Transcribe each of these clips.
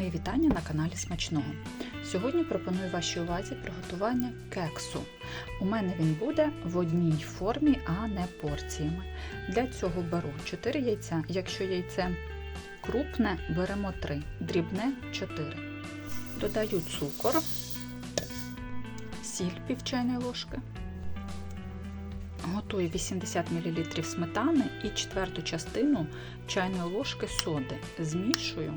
Мої вітання на каналі Смачного. Сьогодні пропоную вашій увазі приготування кексу. У мене він буде в одній формі, а не порціями. Для цього беру 4 яйця. Якщо яйце крупне, беремо 3, дрібне 4. Додаю цукор, сіль пів чайної ложки. Готую 80 мл сметани і четверту частину чайної ложки соди. Змішую.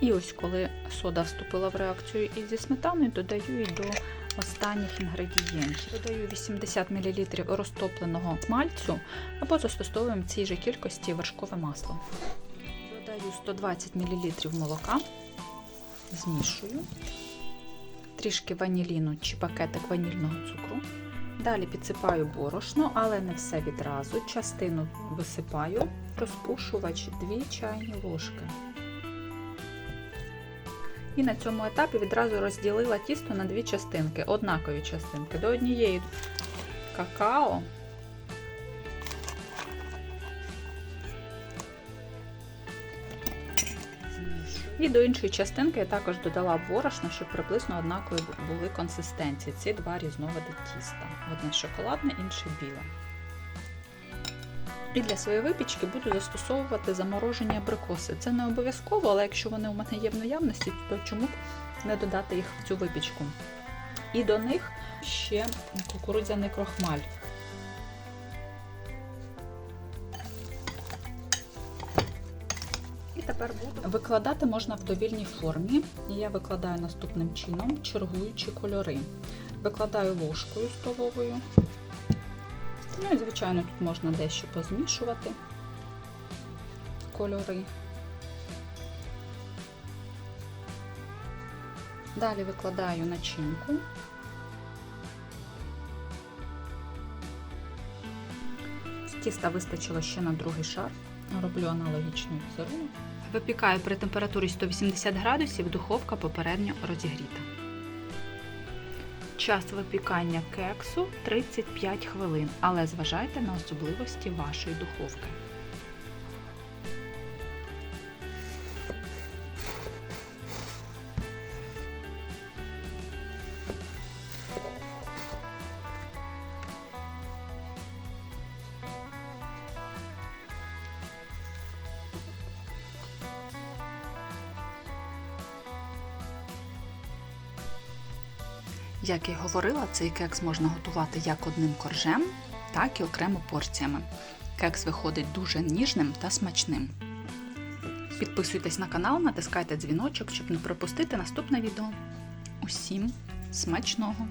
І ось коли сода вступила в реакцію із зі сметаною, додаю її до останніх інгредієнтів. Додаю 80 мл розтопленого смальцю або застосовуємо в цій же кількості вершкове масло. Додаю 120 мл молока, змішую, трішки ваніліну чи пакетик ванільного цукру. Далі підсипаю борошно, але не все відразу. Частину висипаю, розпушувач 2 чайні ложки. І на цьому етапі відразу розділила тісто на дві частинки, однакові частинки. До однієї какао. І до іншої частинки я також додала борошно, щоб приблизно однакові були консистенції. Ці два різновиди тіста. Одне шоколадне, інше біле. І для своєї випічки буду застосовувати заморожені абрикоси. Це не обов'язково, але якщо вони у мене є в наявності, то чому б не додати їх в цю випічку? І до них ще кукурудзяний крохмаль. І тепер буду викладати можна в довільній формі. Я викладаю наступним чином, чергуючи кольори. Викладаю ложкою столовою. Ну і, звичайно, тут можна дещо позмішувати кольори. Далі викладаю начинку. Тіста вистачило ще на другий шар. Роблю аналогічний візерунок. Випікаю при температурі 180 градусів, духовка попередньо розігріта. Час випікання кексу 35 хвилин, але зважайте на особливості вашої духовки. Як я говорила, цей кекс можна готувати як одним коржем, так і окремо порціями. Кекс виходить дуже ніжним та смачним. Підписуйтесь на канал, натискайте дзвіночок, щоб не пропустити наступне відео. Усім смачного!